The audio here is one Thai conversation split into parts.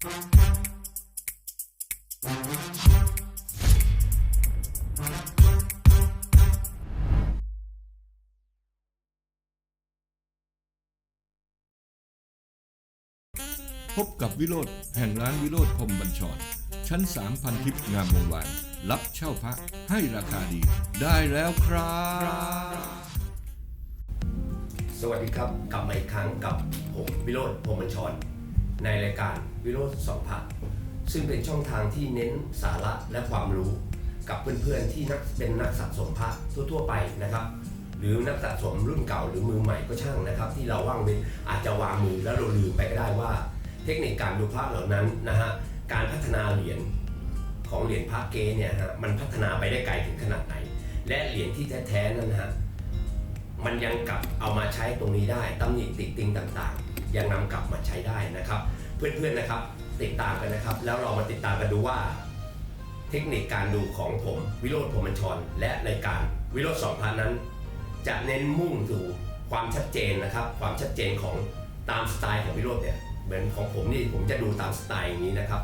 พบกับวิโรธแห่งร้านวิโรธพรมบัญชร ชั้น3พันทิพย์งามวงวาน รับเช่าพระให้ราคาดี ได้แล้วครับ สวัสดีครับ กลับมาอีกครั้งกับผมวิโรธพรหมบัญชร ในรายการวิโรธสองพักซึ่งเป็นช่องทางที่เน้นสาระและความรู้ กับเพื่อนๆที่นักเป็นนักสะสมพระทั่วๆไปนะครับ หรือนักสะสมรุ่นเก่าหรือมือใหม่ก็ช่างนะครับ ที่เราว่างเว้นอาจจะวางมือแล้วเราลืมไปก็ได้ว่า เทคนิคการดูพระเหล่านั้นนะฮะการพัฒนาเหรียญของเหรียญพระเกเนี่ยฮะมันพัฒนาไปได้ไกลถึงขนาดไหน และเหรียญที่แท้ๆนั้นฮะมันยังกลับเอามาใช้ตรงนี้ได้ตำหนิติติงต่างๆ ยังนำกลับมาใช้ได้นะครับ เพื่อนๆนะครับ ติดตามกันนะครับ แล้วเรามาติดตามกันดูว่า เทคนิคการดูของผมวิโรธพรหมญชรและรายการวิโรธสองพันนั้น จะเน้นมุ่งสู่ความชัดเจนนะครับ ความชัดเจนของตามสไตล์ของวิโรธเนี่ยเหมือนของผมนี่ผมจะดูตามสไตล์อย่างนี้นะครับ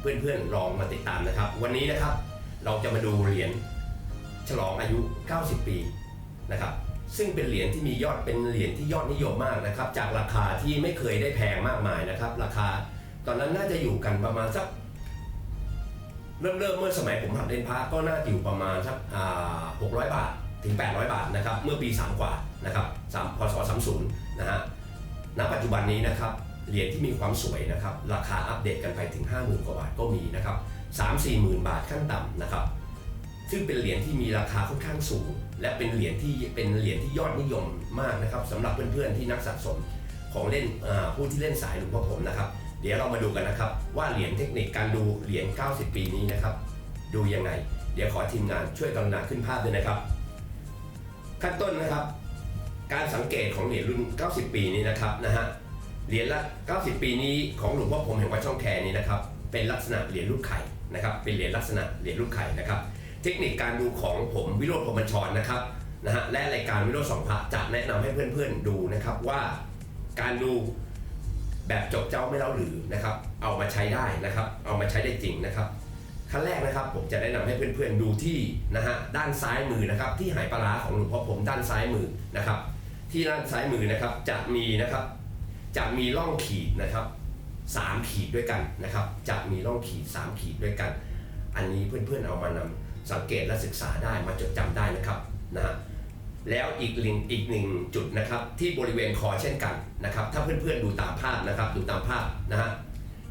เพื่อนๆลองมาติดตามนะครับ วันนี้นะครับ เราจะมาดูเหรียญฉลองอายุ 90 ปีนะครับ ซึ่งเป็นเหรียญที่มียอดเป็นเหรียญที่ยอดนิยมมากนะครับ จากราคาที่ไม่เคยได้แพงมากมายนะครับ ราคา ตอนนั้นน่าจะอยู่กันประมาณสักเริ่มเริ่มเมื่อสมัยผมหัดเล่นพระก็น่าจะอยู่ประมาณสักอ่า600บาทถึง 800 บาทนะครับเมื่อปี 3 กว่านะครับ3พศ30นะฮะณปัจจุบันนี้นะครับเหรียญที่มีความสวยนะครับราคาอัปเดตกันไปถึง 50,000 กว่าบาทก็มีนะครับ3 4หมื่นบาทขั้นต่ำนะครับ ซึ่งเป็นเหรียญที่มีราคาค่อนข้างสูง และเป็นเหรียญที่เป็นเหรียญที่ยอดนิยมมากนะครับสำหรับเพื่อนๆที่นักสะสมของเล่นผู้ที่เล่นสายหลวงพ่อผมนะครับ เดี๋ยวเรามาดูกันนะครับ ว่าเหรียญเทคนิคการดูเหรียญ 90 ปีนี้นะครับ ดูยังไง เดี๋ยวขอทีมงานช่วยกรุณาขึ้นภาพด้วยนะครับ ขั้นต้นนะครับ การสังเกตของเหรียญรุ่น 90 ปีนี้นะครับนะฮะเหรียญละ 90 ปีนี้ของหลวงพ่อผมแห่งวัดช่องแคนี้นะครับ เป็นลักษณะเหรียญรูปไข่นะครับ เป็นเหรียญลักษณะเหรียญรูปไข่นะครับ เทคนิคการดูของผมวิโรธพรหมญชรนะครับนะฮะและรายการวิโรธสองพระจะแนะนำให้เพื่อนๆดูนะครับว่าการดูแบบจบเจ้าไม่เล่าหรือนะครับ เอามาใช้ได้นะครับ เอามาใช้ได้จริงนะครับขั้นแรกนะครับผมจะแนะนำให้เพื่อนๆดูที่นะฮะด้านซ้ายมือนะครับ ที่หายปลาร้าของหลวงพ่อผมด้านซ้ายมือนะครับ ที่ด้านซ้ายมือนะครับจะมีนะครับ จะมีร่องขีดนะครับสามขีดด้วยกันนะครับ จะมีร่องขีดสามขีดด้วยกัน อันนี้เพื่อนๆเอามานำ สังเกตและศึกษาได้มาจดจำได้นะครับนะฮะแล้วอีกลิงอีกหนึ่งจุดนะครับ ที่บริเวณคอเช่นกันนะครับ ถ้าเพื่อนๆดูตามภาพนะครับ ดูตามภาพนะฮะ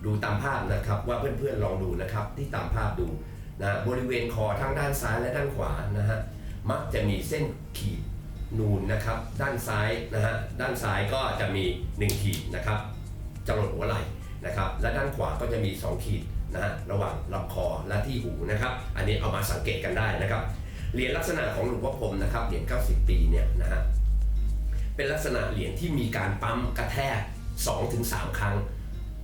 ดูตามภาพนะครับว่าเพื่อนๆลองดูนะครับ ที่ตามภาพดูนะบริเวณคอทั้งด้านซ้ายและด้านขวานะฮะมักจะมีเส้นขีดนูนนะครับ ด้านซ้ายนะฮะด้านซ้ายก็จะมี 1 ขีดนะครับจรดหัวไหล่นะครับ และด้านขวาก็จะมี 2 ขีด นะฮะระหว่างลำคอและที่หูนะครับ อันนี้เอามาสังเกตกันได้นะครับเหรียญลักษณะของหลวงพ่อพรมนะครับเหรียญ90 ปีเนี่ยนะฮะเป็นลักษณะเหรียญที่มีการปั๊มกระแทก2-3 ครั้ง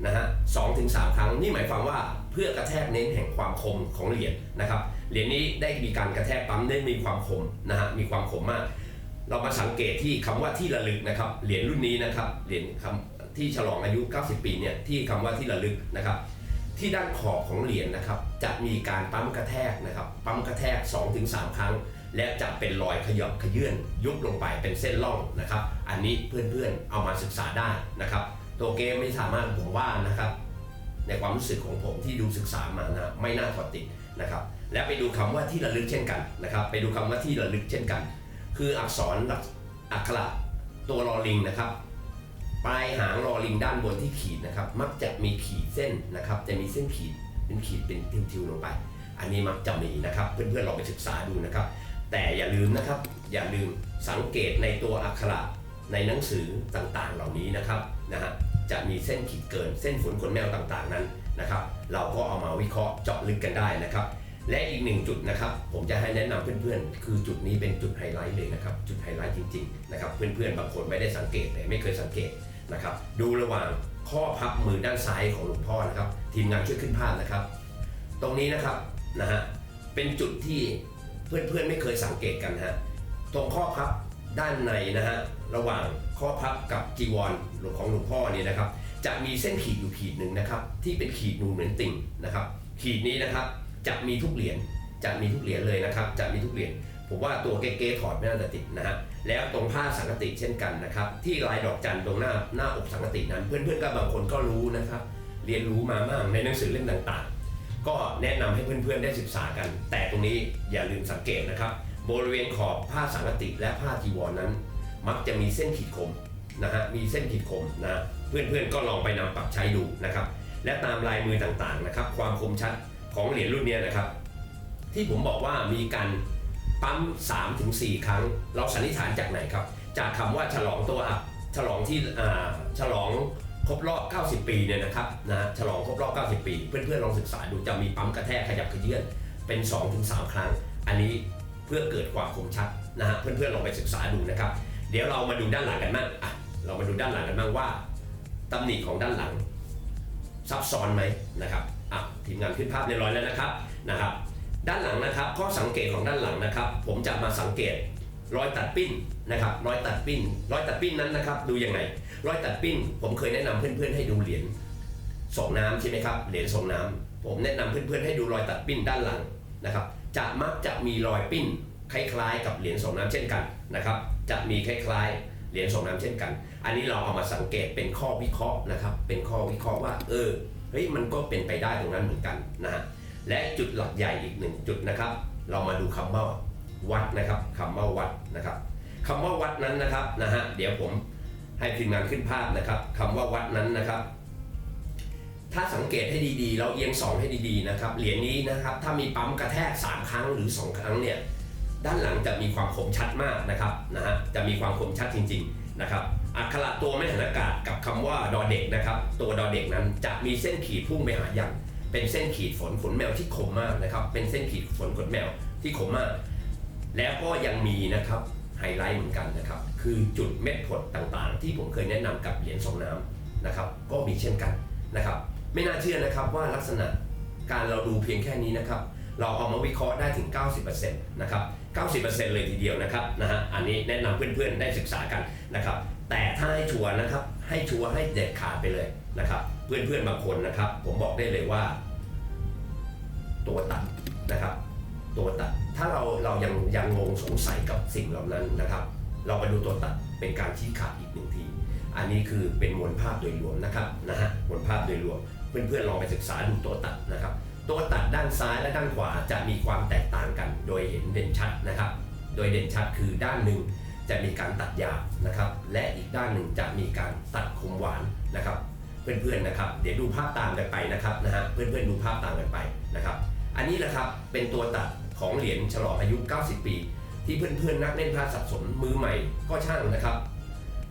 นะฮะสองถึงสามครั้ง นี่หมายความว่าเพื่อกระแทกเน้นแห่งความคมของเหรียญนะครับ เหรียญนี้ได้มีการกระแทกปั๊มได้มีความคมนะฮะ มีความคมมาก เรามาสังเกตที่คำว่าที่ระลึกนะครับ เหรียญรุ่นนี้นะครับ เหรียญคำที่ฉลองอายุ 90 ปีเนี่ย ที่คำว่าที่ระลึกนะครับ ที่ด้านขอบของเหรียญนะครับ จะมีการปั๊มกระแทกนะครับ ปั๊มกระแทก 2-3 ครั้ง และจะเป็นรอยขยับขยื่นยุบลงไปเป็นเส้นร่องนะครับ อันนี้เพื่อนๆเอามาศึกษาได้นะครับ ตัวเกมไม่สามารถผมว่านะครับ ในความรู้สึกของผมที่ดูศึกษามานะไม่น่าถอดติดนะครับ และไปดูคำว่าที่ระลึกเช่นกันนะครับ ไปดูคำว่าที่ระลึกเช่นกัน คืออักษรลักษอักขระตัวรอลิงนะครับ ปลายหางรอลิงด้านบนที่ขีดนะครับ มักจะมีขีดเส้นนะครับ จะมีเส้นขีดเป็นขีดเป็นทิวๆลงไป อันนี้มักจะมีนะครับ เพื่อนๆลองไปศึกษาดูนะครับ แต่อย่าลืมนะครับ อย่าลืมสังเกตในตัวอักขระในหนังสือต่างๆ เหล่านี้นะครับนะฮะจะมีเส้นขีดเกินเส้นฝนขนแมวต่างๆนั้นนะครับ เราก็เอามาวิเคราะห์เจาะลึกกันได้นะครับ และอีกหนึ่งจุดนะครับ ผมจะให้แนะนำเพื่อนๆ คือจุดนี้เป็นจุดไฮไลท์เลยนะครับ จุดไฮไลท์จริงๆนะครับ เพื่อนๆบางคนไม่ได้สังเกตเลยไม่เคยสังเกต นะครับดูระหว่างข้อพับมือด้านซ้ายของหลวงพ่อนะครับ ทีมงานช่วยขึ้นภาพนะครับ ตรงนี้นะครับนะฮะเป็นจุดที่เพื่อนๆไม่เคยสังเกตกันฮะตรงข้อพับด้านในนะฮะระหว่างข้อพับกับจีวรหลวงของหลวงพ่อเนี่ยนะครับ จะมีเส้นขีดอยู่ขีดหนึ่งนะครับ ที่เป็นขีดนูนเหมือนติ่งนะครับ ขีดนี้นะครับจะมีทุกเหรียญจะมีทุกเหรียญเลยนะครับ จะมีทุกเหรียญ ผมว่าตัวเก๊ๆถอดไม่น่าจะติดนะฮะแล้วตรงผ้าสังกติเช่นกันนะครับ ที่ลายดอกจันตรงหน้าหน้าอกสังกตินั้น เพื่อนๆก็บางคนก็รู้นะครับ เรียนรู้มามากในหนังสือเล่มต่างๆ ก็แนะนำให้เพื่อนๆได้ศึกษากัน แต่ตรงนี้อย่าลืมสังเกตนะครับ บริเวณขอบผ้าสังกติและผ้าจีวรนั้น มักจะมีเส้นขีดคมนะฮะมีเส้นขีดคมนะเพื่อนๆก็ลองไปนำปรับใช้ดูนะครับ และตามลายมือต่างๆนะครับ ความคมชัดของเหรียญรุ่นนี้นะครับ ที่ผมบอกว่ามีการ ปั๊ม3ถึง4ครั้ง เราสันนิษฐานจากไหนครับ จากคำว่าฉลองตัวอับฉลองที่อ่าฉลองครบรอบ 90 ปีเนี่ยนะครับนะฉลองครบรอบ 90 ปี เพื่อนๆลองศึกษาดูจะมีปั๊มกระแทกขยับขยื่นเป็น 2-3 ครั้ง อันนี้เพื่อเกิดความคมชัดนะฮะเพื่อนๆลองไปศึกษาดูนะครับ เดี๋ยวเรามาดูด้านหลังกันบ้างอะเรามาดูด้านหลังกันบ้างว่าตำหนิของด้านหลัง ซับซ้อนไหมนะครับอะทีมงานขึ้นภาพเรียบร้อยแล้วนะครับนะครับ ด้านหลังนะครับข้อสังเกตของด้านหลังนะครับ ผมจะมาสังเกตรอยตัดปิ้นนะครับรอยตัดปิ้นรอยตัดปิ้นนั้นนะครับ ดูยังไงรอยตัดปิ้น ผมเคยแนะนำเพื่อนๆให้ดูเหรียญส่งน้ำใช่ไหมครับเหรียญส่งน้ำผมแนะนำเพื่อนๆให้ดูรอยตัดปิ้นด้านหลังนะครับจะมักจะมีรอยปิ้นคล้ายๆ กับเหรียญส่งน้ำเช่นกันนะครับ จะมีคล้ายๆเหรียญส่งน้ำเช่นกัน อันนี้เราเอามาสังเกตเป็นข้อวิเคราะห์นะครับ เป็นข้อวิเคราะห์ว่า เออเฮ้ยมันก็เป็นไปได้ตรงนั้นเหมือนกันนะฮะ และจุดหลักใหญ่อีกหนึ่งจุดนะครับ เรามาดูคำว่าวัดนะครับคำว่าวัดนะครับคำว่าวัดนั้นนะครับนะฮะเดี๋ยวผมให้ทีมงานขึ้นภาพนะครับคำว่าวัดนั้นนะครับ ถ้าสังเกตให้ดีๆ เราเอียงสองให้ดีๆนะครับเหรียญนี้นะครับถ้ามีปั๊มกระแทก 3 ครั้งหรือ 2 ครั้งเนี่ยด้านหลังจะมีความคมชัดมากนะครับนะฮะจะมีความคมชัดจริงๆนะครับอักขระตัวไม่หันอากาศกับคำว่าดอเด็กนะครับตัวดอเด็กนั้นจะมีเส้นขีดพุ่งไปหายัน เป็นเส้นขีดฝนขนแมวที่คมมากนะครับ เป็นเส้นขีดฝนขนแมวที่คมมาก แล้วก็ยังมีนะครับไฮไลท์เหมือนกันนะครับ คือจุดเม็ดผดต่างๆ ที่ผมเคยแนะนำกับเหรียญส่งน้ำนะครับ ก็มีเช่นกันนะครับ ไม่น่าเชื่อนะครับว่าลักษณะการเราดูเพียงแค่นี้นะครับ เราเอามาวิเคราะห์ได้ถึง 90%นะครับ 90%เลยทีเดียวนะครับนะฮะ อันนี้แนะนำเพื่อนๆได้ศึกษากันนะครับ แต่ถ้าให้ชัวร์นะครับ ให้ชัวร์ให้เด็ดขาดไปเลยนะครับ เพื่อนๆบางคนนะครับ ผมบอกได้เลยว่า ตัวตัดนะครับ ตัวตัดถ้าเราเรายังยังงงสงสัยกับสิ่งเหล่านั้นนะครับ เรามาดูตัวตัดเป็นการชี้ขาดอีกหนึ่งที อันนี้คือเป็นมวลภาพโดยรวมนะครับนะฮะมวลภาพโดยรวม เพื่อนๆลองไปศึกษาดูตัวตัดนะครับ ตัวตัดด้านซ้ายและด้านขวาจะมีความแตกต่างกัน โดยเห็นเด่นชัดนะครับ โดยเด่นชัดคือด้านหนึ่ง จะมีการตัดหยาบนะครับ และอีกด้านหนึ่งจะมีการตัดคมหวานนะครับ เพื่อนๆนะครับ เดี๋ยวดูภาพตามกันไปนะครับนะฮะเพื่อนๆดูภาพตามกันไปนะครับ อันนี้แหละครับเป็นตัวตัดของเหรียญฉลองอายุ 90 ปี ที่เพื่อนๆนักเล่นพระสะสมมือใหม่ก็ช่างนะครับ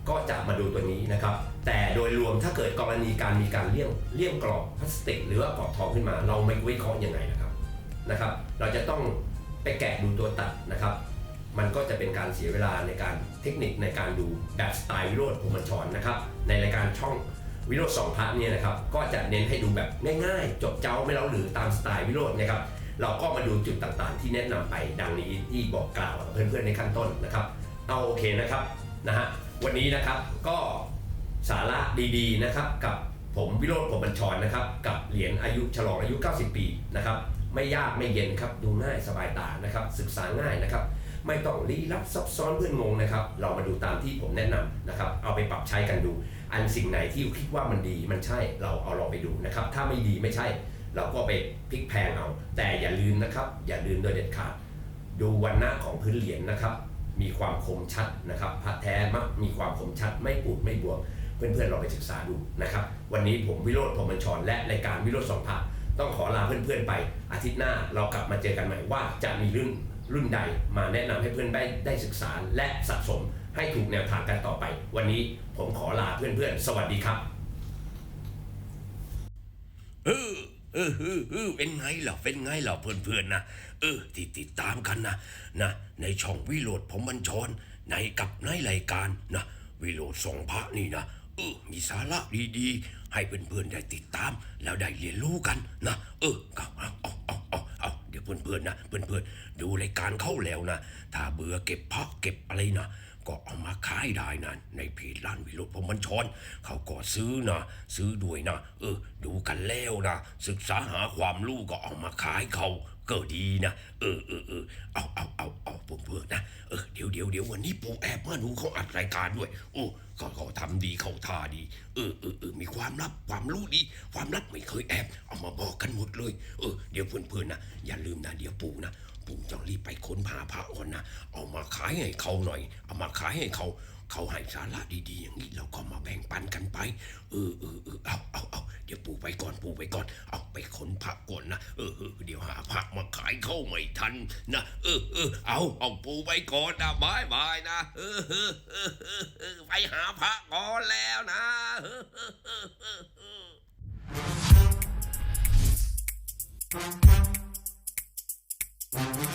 ก็จะมาดูตัวนี้นะครับ แต่โดยรวมถ้าเกิดกรณีการมีการเลี่ยมเลี่ยมกรอบพลาสติก หรือว่ากรอบทองขึ้นมา เราไม่วิเคราะห์ยังไงนะครับนะครับ เราจะต้องไปแกะดูตัวตัดนะครับ มันก็จะเป็นการเสียเวลาในการเทคนิคในการดูแบบสไตล์วิโรธภูมิบัญชรนะครับ ในรายการช่องวิโรธสองพระเนี่ยนะครับ ก็จะเน้นให้ดูแบบง่ายๆ จบเจ้าไม่เล่าหรือตามสไตล์วิโรธนะครับ เราก็มาดูจุดต่างๆ ที่แนะนำไปดังนี้ที่บอกกล่าวเพื่อนๆในขั้นต้นนะครับ เอาโอเคนะครับนะฮะวันนี้นะครับก็สาระดีๆนะครับกับผมวิโรธผมบัญชรนะครับ กับเหรียญอายุฉลองอายุ 90 ปีนะครับ ไม่ยากไม่เย็นครับ ดูง่ายสบายตานะครับ ศึกษาง่ายนะครับ ไม่ต้องลี้ลับซับซ้อนเพื่อนงงนะครับ เรามาดูตามที่ผมแนะนำนะครับ เอาไปปรับใช้กันดู อันสิ่งไหนที่คิดว่ามันดีมันใช่เราเอาลองไปดูนะครับ ถ้าไม่ดีไม่ใช่ เราก็ไปพลิกแพลงเอา แต่อย่าลืมนะครับ อย่าลืมโดยเด็ดขาด ดูวันหน้าของพื้นเหรียญนะครับ มีความคมชัดนะครับพระแท้มักมีความคมชัดไม่ปูดไม่บวมเพื่อนๆเราไปศึกษาดูนะครับ วันนี้ผมวิโรธพรมบัญชรและรายการวิโรธสองพระต้องขอลาเพื่อนๆไปอาทิตย์หน้าเรากลับมาเจอกันใหม่ว่าจะมีรุ่น รุ่นใดมาแนะนำให้เพื่อนได้ได้ศึกษาและสะสมให้ถูกแนวทางกันต่อไป วันนี้ผมขอลาเพื่อนๆ สวัสดีครับเออเออเออเออเป็นไงล่ะเป็นไงล่ะเพื่อนๆนะเออที่ติดตามกันนะนะ ในช่องวิโรธผมบัญชรในกับในรายการนะวิโรธส่งพระนี่นะเออมีสาระดีๆ ให้เพื่อนๆได้ติดตาม แล้วได้เรียนรู้กันนะ เออเอาเอาเอา เอาเอาเอาเพื่อนๆนะเพื่อนๆดูรายการเข้าแล้วนะ ถ้าเบื่อเก็บพักเก็บอะไรนะก็เอามาขายได้นะในเพจร้านวิโรธพรมัญชรเขาก็ซื้อนะซื้อด้วยนะ เออ ดูกันแล้วนะศึกษาหาความรู้ก็เอามาขายเขา ก็ดีนะเออเออเออเอาเอาเอาเอาเพื่อนนะเออเดี๋ยวเดี๋ยวเดี๋ยววันนี้ปู่แอบมาดูเขาอัดรายการด้วย โอ้ก็เขาทำดีเขาท่าดี เออเออเออมีความลับความรู้ดี ความลับไม่เคยแอบ เอามาบอกกันหมดเลย เออเดี๋ยวเพื่อนๆนนะอย่าลืมนะเดี๋ยวปู่นะปู่จะรีบไปค้นหาพระก่อนนะเอามาขายให้เขาหน่อย เอามาขายให้เขาเขาให้สาระดีๆ อย่างนี้เราก็มาแบ่งปันกันไป เออเออเออเอาเอาเอาี๋ยวปู่ไปก่อนปู่ไปก่อน เอาไปขนผักก่อนนะเออเดี๋ยวหาผักมาขายเข้าไม่ทันนะเออเออเอาเอาปู่ไปก่อนนะบายบายนะเออเออไปหาผักก่อนแล้วนะเออเออเออ